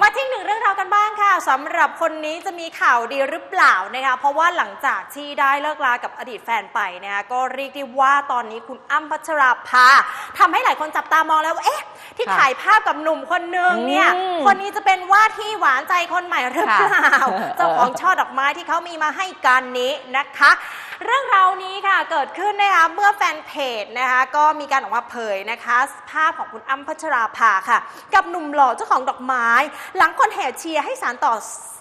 มาที่หนึ่งเรื่องราวกันบ้างค่ะสำหรับคนนี้จะมีข่าวดีหรือเปล่านะคะเพราะว่าหลังจากที่ได้เลิกลากับอดีตแฟนไปนะคะก็เรียกได้ว่าตอนนี้คุณอ้ำพัชราภาทำให้หลายคนจับตามองแล้วว่าเอ๊ะ ที่ค่ะถ่ายภาพกับหนุ่มคนนึงเนี่ย อืมคนนี้จะเป็นว่าที่หวานใจคนใหม่หรือเปล่า ค่ะเจ้าของช่อดอกไม้ที่เขามีมาให้กันนี้นะคะ เรื่องราวนี้ค่ะเกิดขึ้นนะคะเมื่อแฟนเพจนะคะก็มีการออกมาเผยนะคะ ภาพของคุณอ้ำพัชราภาค่ะ กับหนุ่มหล่อเจ้าของดอกไม้ หลังคนแห่เชียร์ให้สารต่อ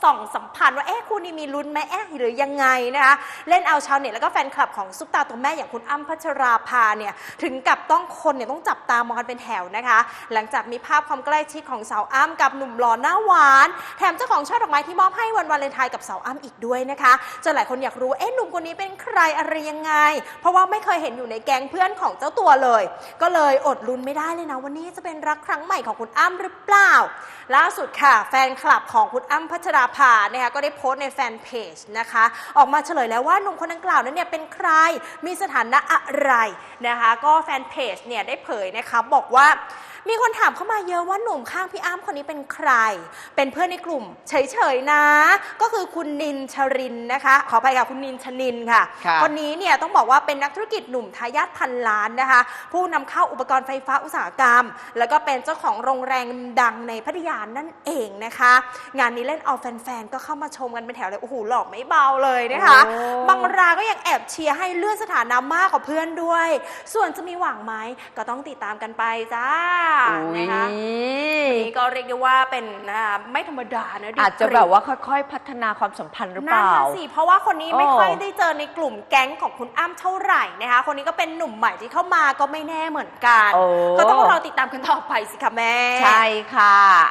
ส่องสัมพันธ์ว่าเอ๊ะคู่นี้มีลุ้นไหมเอ๊ะหรือยังไงนะคะเล่นเอาชาวเน็ตแล้วก็แฟนคลับของซุปตาตัวแม่อย่างคุณอ้ำพัชราภาเนี่ยถึงกับต้องคนเนี่ยต้องจับตามองกันเป็นแถวนะคะหลังจากมีภาพความใกล้ชิดของสาวอ้ำกับหนุ่มหล่อหน้าหวาน แถมเจ้าของช่อดอกไม้ที่มอบให้วันวาเลนไทน์กับสาวอ้ำอีกด้วยนะคะจนหลายคนอยากรู้เอ๊ะหนุ่มคนนี้เป็นใครอะไรยังไง เพราะว่าไม่เคยเห็นอยู่ในแก๊งเพื่อนของเจ้าตัวเลย ก็เลยอดลุ้นไม่ได้เลยนะวันนี้จะเป็นรักครั้งใหม่ของคุณอ้ำหรือเปล่า ล่าสุดค่ะ แฟนคลับของคุณอ้ำพัชราภานะคะก็ได้โพสต์ในแฟนเพจนะคะ ออกมาเฉลยแล้วว่าหนุ่มคนดังกล่าวนั้นเนี่ยเป็นใครมีสถานะอะไรนะคะ ก็แฟนเพจเนี่ยได้เผยนะคะบอกว่ามีคนถามเข้ามาเยอะว่าหนุ่มข้างพี่อ้ำคนนี้เป็นใคร เป็นเพื่อนในกลุ่ม เฉยๆนะ ก็คือคุณนินชรินนะคะ ขออภัยค่ะคุณนินชนินค่ะค่ะคนนี้เนี่ยต้องบอกว่าเป็นนักธุรกิจหนุ่มทายาทพันล้านนะคะ ผู้นำเข้าอุปกรณ์ไฟฟ้าอุตสาหกรรม แล้วก็เป็นเจ้าของโรงแรมดังในพัทยานั่นเองนะคะ งานนี้เล่นเอาแฟนๆก็เข้ามาชมกันเป็นแถวเลยโอ้โหหล่อไม่เบาเลยนะคะโอ้บางรายก็ยังแอบเชียร์ให้เลื่อนสถานะมากกว่าเพื่อนด้วย ส่วนจะมีหวังไหมก็ต้องติดตามกันไปจ้าอุ๊ยนะคะนี่ก็เรียกได้ว่าเป็นนะคะไม่ธรรมดานะดีอาจจะแบบว่าค่อยๆ พัฒนาความสัมพันธ์หรือเปนั่นล่าน่ะสิเพราะว่าคนนี้ไม่โอ้ค่อยได้เจอในกลุ่มแก๊งของคุณอ้ำเท่าไหร่นะคะคนนี้ก็เป็นหนุ่มใหม่ที่เข้ามาก็ไม่แน่เหมือนกันโอ้ก็ต้องรอติดตามกันต่อไปสิคะแม่ ใช่ค่ะ